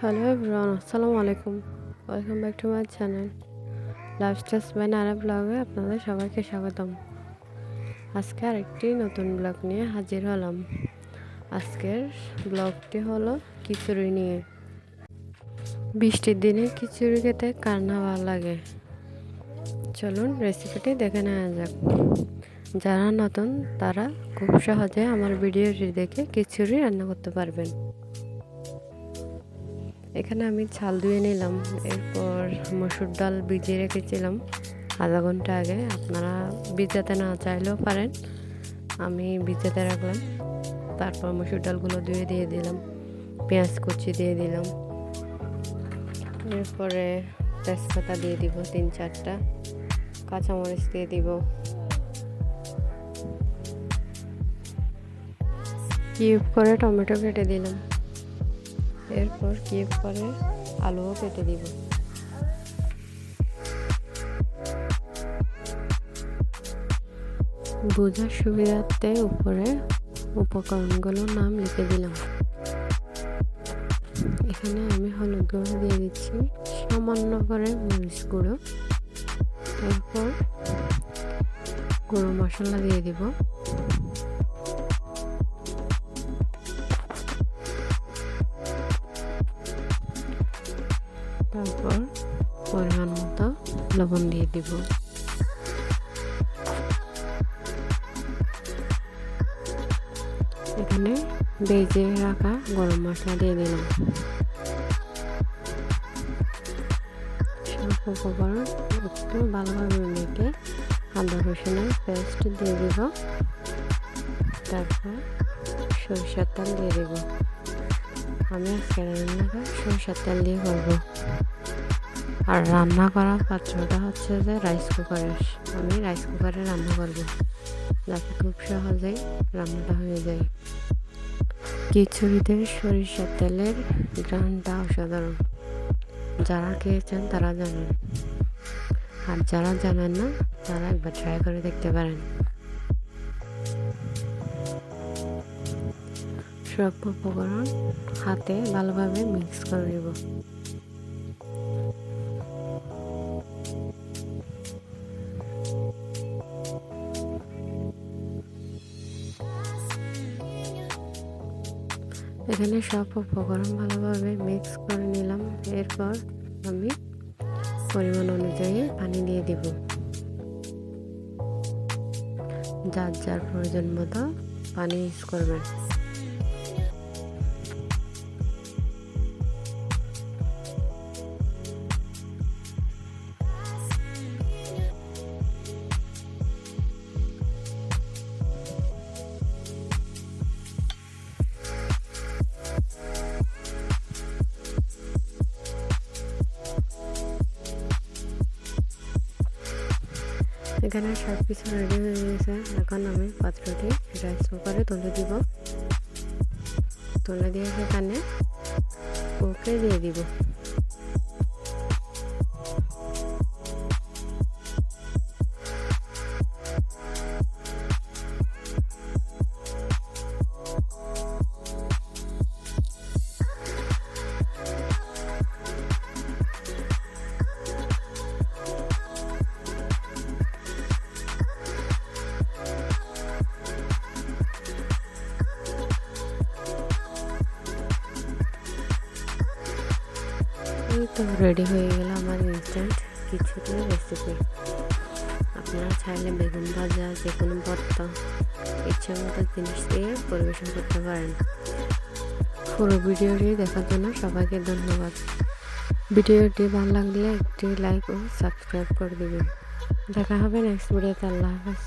Hello everyone আসসালামু আলাইকুম welcome back to my channel lifestyle by Nara ব্লগে আপনাদের সবাইকে স্বাগতম। আজকে আরেকটি নতুন ব্লগ নিয়ে হাজির হলাম। আজকের ব্লগটি হলো খিচুড়ি নিয়ে। বৃষ্টির দিনে খিচুড়ি খেতে কার না ভালো লাগে? চলুন রেসিপিটি দেখে নেওয়া যাক। যারা নতুন, তারা খুব সহজে আমার ভিডিওটি দেখে খিচুড়ি রান্না করতে পারবেন। এখানে আমি ছাল ধুয়ে নিলাম। এরপর মসুর ডাল ভিজিয়ে রেখেছিলাম আধা ঘণ্টা আগে। আপনারা ভিজাতে না চাইলেও পারেন। আমি ভিজাতে রাখলাম। তারপর মসুর ডালগুলো ধুয়ে দিয়ে দিলাম। পেঁয়াজ কুচি দিয়ে দিলাম। এরপরে তেজপাতা দিয়ে দিব তিন চারটা। কাঁচামরিচ দিয়ে দিব। কিউব করে টমেটো কেটে দিলাম। এরপর কিউব করে আলুও কেটে দিব। বোঝার সুবিধার্থে উপরে উপকরণগুলোর নাম লিখে দিলাম। এখানে আমি হলুদ গুঁড়ো দিয়ে দিচ্ছি, সামান্য করে মরিচ গুঁড়ো। এরপর গুঁড়ো মশলা দিয়ে দিব। তারপর পরিমাণ মতো লবণ দিয়ে দিব। এখানে বেজে রাখা গরম মশলা দিয়ে দিলাম। একটু ভালোভাবে মেখে আদা রসুনের পেস্ট দিয়ে দিব। তারপর সরিষার তেল দিয়ে দিব। আমি আজকে রান্নাটা সরিষার তেল দিয়ে করব। আর রান্না করার পাত্রটা হচ্ছে যে রাইস কুকারের আমি রাইস কুকারে রান্না করব। যাতে খুব সহজেই রান্নাটা হয়ে যায়। খিচুড়িতে সরিষার তেলের গ্রানটা অসাধারণ। যারা খেয়েছেন তারা জানেন। আর যারা জানেন না, তারা একবার ট্রাই করে দেখতে পারেন। সব উপকরণ হাতে ভালোভাবে মিক্স করে নেব। এখানে সব উপকরণ ভালোভাবে মিক্স করে নিলাম। এরপর আমি পরিমাণ অনুযায়ী পানি দিয়ে দিব। যার যার প্রয়োজন মতো পানি ইউজ করবেন। এখানে সব কিছু রেডি হয়ে গেছে। এখন আমি পাত্রটি রাইস কুকারে তুলে দিব। তুলে দিয়ে সেখানে ওকে দিয়ে দিব। এই তো রেডি হয়ে গেল আমার ইনস্ট্যান্ট কিছুটা রেসিপি আপনারা চাইলে বেগুন ভাজা, যে কোনো ভর্তা, ইচ্ছা মতো জিনিস দিয়ে পরিবেশন করতে পারেন। পুরো ভিডিওটি দেখার জন্য সবাইকে ধন্যবাদ। ভিডিওটি ভালো লাগলে একটি লাইক ও সাবস্ক্রাইব করে দেবেন। দেখা হবে নেক্সট ভিডিওতে আল্লাহ হাফেজ।